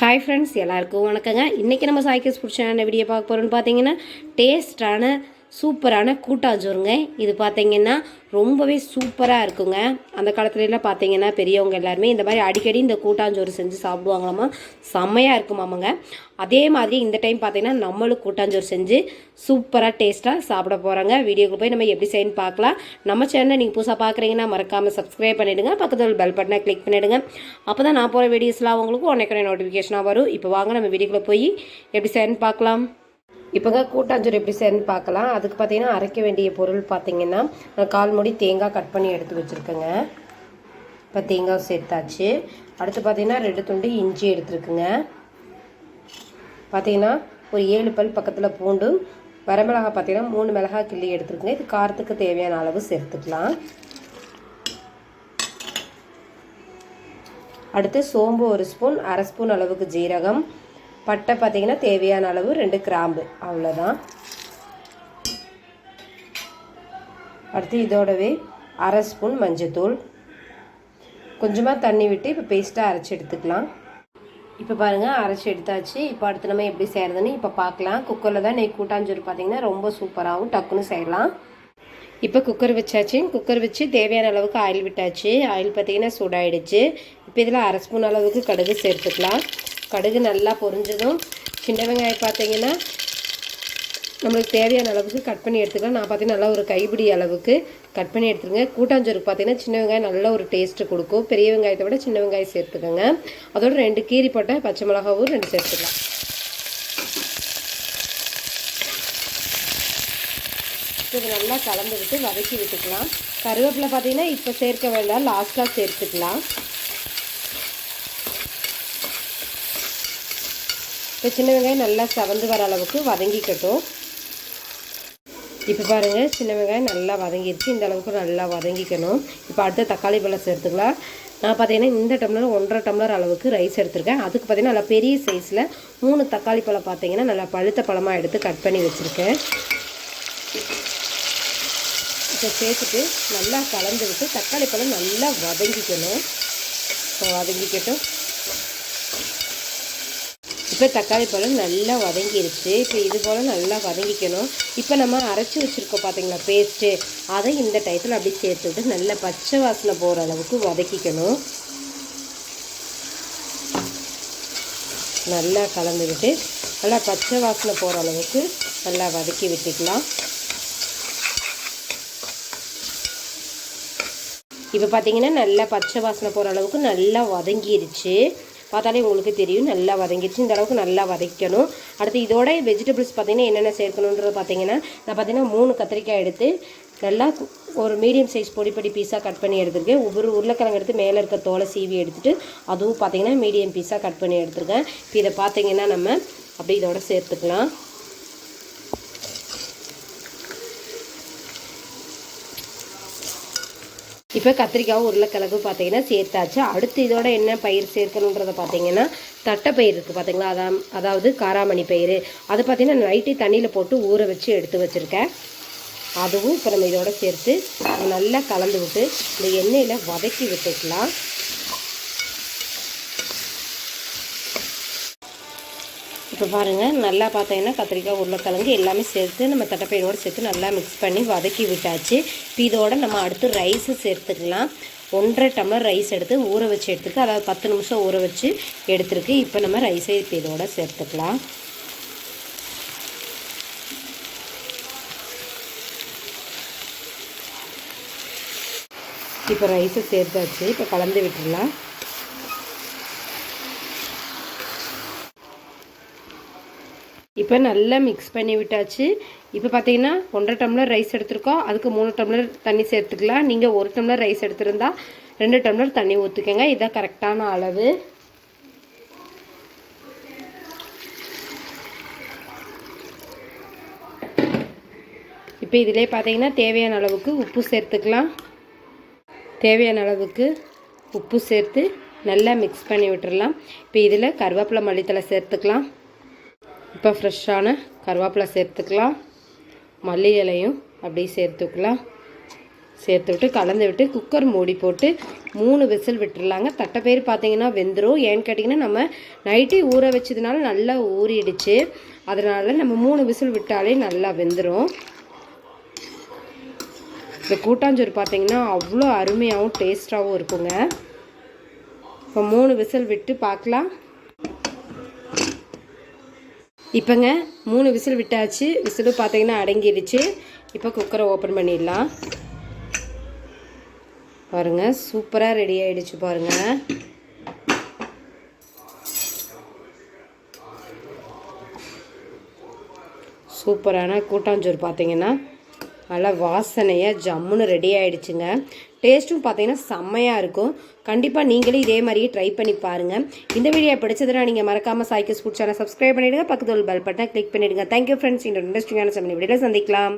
Hi friends எல்லாருக்கும் வணக்கங்க. இன்றைக்கி நம்ம சாய்க்கஸ் பிடிச்சான வீடியோ பார்க்க போகிறோன்னு பார்த்தீங்கன்னா டேஸ்டான சூப்பரான கூட்டாஞ்சோறுங்க. இது பார்த்தீங்கன்னா ரொம்பவே சூப்பராக இருக்குங்க. அந்த காலத்துலலாம் பார்த்தீங்கன்னா பெரியவங்க எல்லாருமே இந்த மாதிரி அடிக்கடி இந்த கூட்டாஞ்சோறு செஞ்சு சாப்பிடுவாங்களாமா. செம்மையாக இருக்குமாமாங்க. அதே மாதிரி இந்த டைம் பார்த்தீங்கன்னா நம்மளும் கூட்டாஞ்சோறு செஞ்சு சூப்பராக டேஸ்ட்டாக சாப்பிட போகிறாங்க வீடியோக்கு போய் நம்ம எப்படி செய்யணும் பார்க்கலாம் நம்ம சேனலை நீங்கள் புதுசாக பார்க்குறீங்கன்னா மறக்காமல் சப்ஸ்கிரைப் பண்ணிவிடுங்க பக்கத்தில் பெல் பட்டனை கிளிக் பண்ணிவிடுங்க அப்போ தான் நான் போகிற வீடியோஸ்லாம் உங்களுக்கு உடனே நோட்டிஃபிகேஷனாக வரும். இப்போ வாங்க நம்ம வீடியோக்குள்ளே போய் எப்படி செய்யணும் பார்க்கலாம் இப்போங்க கூட்டாஞ்சோறு எப்படி செய்யணும்னு பார்க்கலாம். அதுக்கு பார்த்தீங்கன்னா அரைக்க வேண்டிய பொருள் பார்த்தீங்கன்னா கால் மூடி தேங்காய் கட் பண்ணி எடுத்து வச்சுருக்கேங்க. இப்போ தேங்காய் சேர்த்தாச்சு. அடுத்து பார்த்தீங்கன்னா ரெண்டு துண்டு இஞ்சி எடுத்துருக்குங்க. பார்த்தீங்கன்னா ஒரு ஏழு பல் பக்கத்தில் பூண்டு வரமிளகாய் பார்த்தீங்கன்னா மூணு மிளகாய் கிள்ளி எடுத்துருக்குங்க. இது காரத்துக்கு தேவையான அளவு சேர்த்துக்கலாம். அடுத்து சோம்பு ஒரு ஸ்பூன் அரை ஸ்பூன் அளவுக்கு ஜீரகம் பட்டை பார்த்தீங்கன்னா தேவையான அளவு ரெண்டு கிராம்பு. அவ்வளோதான் அடுத்து இதோடவே அரை ஸ்பூன் மஞ்சத்தூள். கொஞ்சமாக தண்ணி விட்டு இப்போ பேஸ்ட்டாக அரைச்சி எடுத்துக்கலாம். இப்போ பாருங்கள் அரைச்சி எடுத்தாச்சு. இப்போ அடுத்து நம்ம எப்படி செய்கிறதுன்னு இப்போ பார்க்கலாம் குக்கரில் தான் நெய் கூட்டாஞ்சோறு பார்த்தீங்கன்னா ரொம்ப சூப்பராகவும் டக்குன்னு செய்யலாம். இப்போ குக்கர் வச்சாச்சு. குக்கர் வச்சு தேவையான அளவுக்கு ஆயில் விட்டாச்சு. ஆயில் பார்த்தீங்கன்னா சூடாயிடுச்சு. இப்போ இதில் அரை ஸ்பூன் அளவுக்கு கடுகு சேர்த்துக்கலாம். கடுகு நல்லா பொரிஞ்சதும் சின்ன வெங்காயம் பார்த்தீங்கன்னா நம்மளுக்கு தேவையான அளவுக்கு கட் பண்ணி எடுத்துக்கலாம். நான் பார்த்தீங்கன்னா நல்லா ஒரு கைப்பிடி அளவுக்கு கட் பண்ணி எடுத்துருங்க. கூட்டாஞ்சோறுக்கு பார்த்தீங்கன்னா சின்ன வெங்காயம் நல்ல ஒரு டேஸ்ட்டு கொடுக்கும். பெரிய வெங்காயத்தை விட சின்ன வெங்காயம் சேர்த்துக்கோங்க. அதோட ரெண்டு கீரி போட்ட பச்சை மிளகாவும் ரெண்டு சேர்த்துக்கலாம். இது நல்லா கலந்து விட்டு வதக்கி விட்டுக்கலாம். கருவேப்பிலை பார்த்தீங்கன்னா இப்போ சேர்க்க வேண்டாம். லாஸ்ட்டாக சேர்த்துக்கலாம். இப்போ சின்ன வெங்காயம் நல்லா சவந்து வர அளவுக்கு வதங்கிக்கட்டும். இப்போ பாருங்கள் சின்ன வெங்காயம் நல்லா வதங்கிடுச்சு இந்த அளவுக்கு நல்லா வதங்கிக்கணும். இப்போ அடுத்த தக்காளி பழம் சேர்த்துக்கலாம். நான் பார்த்தீங்கன்னா இந்த டம்ளர் ஒன்றரை டம்ளர் அளவுக்கு ரைஸ் எடுத்திருக்கேன். அதுக்கு பார்த்தீங்கன்னா நல்லா பெரிய சைஸில் மூணு தக்காளி பழம் பார்த்தீங்கன்னா நல்லா பழுத்த பழமாக எடுத்து கட் பண்ணி வச்சுருக்கேன். இப்போ சேர்த்துட்டு நல்லா கலந்து விட்டு தக்காளி பழம் நல்லா வதங்கிக்கணும். இப்போ வதங்கிக்கட்டும். இப்போ தக்காளி பழம் நல்லா வதங்கிருச்சு. இப்போ இது போல் நல்லா வதங்கிக்கணும். இப்போ நம்ம அரைச்சி வச்சுருக்கோம் பார்த்தீங்களா பேஸ்ட்டு அதை இந்த டயத்தில் அப்படி சேர்த்துட்டு நல்லா பச்சை வாசனை போகிற அளவுக்கு வதக்கிக்கணும். நல்லா கலந்துக்கிட்டு நல்லா பச்சை வாசனை போகிற அளவுக்கு நல்லா வதக்கி விட்டுக்கலாம். இப்போ பார்த்தீங்கன்னா நல்லா பச்சை வாசனை போகிற அளவுக்கு நல்லா வதங்கிருச்சு. பார்த்தாலே உங்களுக்கு தெரியும் நல்லா வதங்கிடுச்சு. இந்த அளவுக்கு நல்லா வதக்கணும். அடுத்து இதோட வெஜிடபிள்ஸ் பார்த்தீங்கன்னா என்னென்ன சேர்க்கணுன்றது பார்த்தீங்கன்னா நான் பார்த்தீங்கன்னா மூணு கத்திரிக்காய் எடுத்து நல்லா ஒரு மீடியம் சைஸ் பொடி பொடி பீஸாக கட் பண்ணி எடுத்துருக்கேன். ஒவ்வொரு உருளைக்கிழங்கு எடுத்து மேலே இருக்க தோலை சீவி எடுத்துகிட்டு அதுவும் பார்த்தீங்கன்னா மீடியம் பீஸாக கட் பண்ணி எடுத்துருக்கேன். இப்போ இதை பார்த்தீங்கன்னா நம்ம அப்படி இதோட சேர்த்துக்கலாம். இப்போ கத்திரிக்காவும் உருளைக்கிழங்கு பார்த்தீங்கன்னா சேர்த்தாச்சு. அடுத்து இதோட என்ன பயிர் சேர்க்கணுன்றதை பார்த்தீங்கன்னா தட்டைப்பயிர் இருக்குது பார்த்தீங்களா அதான் அதாவது காராமணி பயிர் அது பார்த்தீங்கன்னா நைட்டு தண்ணியில் போட்டு ஊற வச்சு எடுத்து வச்சுருக்கேன். அதுவும் இப்போ நம்ம இதோட சேர்த்து நல்லா கலந்து விட்டு இந்த எண்ணெயில் வதக்கி விட்டுக்கலாம். இப்போ பாருங்கள் நல்லா பார்த்தீங்கன்னா கத்திரிக்காய் உருளைக்கிழங்கு எல்லாமே சேர்த்து நம்ம தட்டைப்பயிரோடு சேர்த்து நல்லா மிக்ஸ் பண்ணி வதக்கி விட்டாச்சு. இப்போ இதோட நம்ம அடுத்து ரைஸு சேர்த்துக்கலாம். ஒன்றரை டம்ளர் ரைஸ் எடுத்து ஊற வச்சு எடுத்துக்க அதாவது பத்து நிமிஷம் ஊற வச்சு எடுத்துருக்கு. இப்போ நம்ம ரைஸை இப்போ இதோட சேர்த்துக்கலாம். இப்போ ரைஸை சேர்த்தாச்சு. இப்போ கலந்து விட்டுடலாம். இப்போ நல்லா மிக்ஸ் பண்ணி விட்டாச்சு. இப்போ பார்த்தீங்கன்னா ஒன்றரை டம்ளர் ரைஸ் எடுத்திருக்கோம். அதுக்கு மூணு டம்ளர் தண்ணி சேர்த்துக்கலாம். நீங்கள் ஒரு டம்ளர் ரைஸ் எடுத்திருந்தா ரெண்டு டம்ளர் தண்ணி ஊற்றிக்கோங்க இதான் கரெக்டான அளவு. இப்போ இதிலே பார்த்தீங்கன்னா தேவையான அளவுக்கு உப்பு சேர்த்துக்கலாம். தேவையான அளவுக்கு உப்பு சேர்த்து நல்லா மிக்ஸ் பண்ணி விட்டுடலாம் இப்போ இதில் கருவேப்பிலை மல்லித்தலை சேர்த்துக்கலாம். இப்போ ஃப்ரெஷ்ஷான கருவேப்பிலை சேர்த்துக்கலாம். மல்லி இலையும் அப்படியே சேர்த்துக்கலாம். சேர்த்து விட்டு கலந்து விட்டு குக்கர் மூடி போட்டு மூணு விசில் விட்டுறலாங்க. தட்டைப்பயிர் பார்த்தீங்கன்னா வெந்துடும் ஏன்னு கேட்டிங்கன்னா நம்ம நைட்டே ஊற வச்சதுனால நல்லா ஊறிடுச்சு. அதனால நம்ம மூணு விசில் விட்டாலே நல்லா வெந்துடும் இந்த கூட்டாஞ்சோறு பார்த்தீங்கன்னா அவ்வளோ அருமையாகவும் டேஸ்ட்டாகவும் இருக்குங்க. இப்போ மூணு விசில் விட்டு பார்க்கலாம். இப்போங்க மூணு விசில் விட்டாச்சு. விசிலும் பார்த்தீங்கன்னா அடங்கிடுச்சு. இப்போ குக்கரை ஓப்பன் பண்ணிடலாம். பாருங்க சூப்பராக ரெடி ஆகிடுச்சு பாருங்க. சூப்பரான கூட்டாஞ்சோறு பார்த்தீங்கன்னா நல்லா வாசனையாக ஜம்முன்னு ரெடி ஆகிடுச்சுங்க டேஸ்ட்டும் பார்த்தீங்கன்னா செம்மையாக இருக்கும். கண்டிப்பாக நீங்களே இதே மாதிரியே ட்ரை பண்ணி பாருங்கள் இந்த வீடியோ பிடிச்சதுன்னா நீங்கள் மறக்காமல் சாய்க்கு ஃபுட் சேனல் சப்ஸ்கிரைப் பண்ணிவிடுங்க பக்கத்தில் பெல் பட்டனை கிளிக் பண்ணிவிடுங்க தேங்க்யூ ஃப்ரெண்ட்ஸ் இன்னொரு இன்ட்ரெஸ்டிங்கான சமையல் வீடியோவில் சந்திக்கலாம்.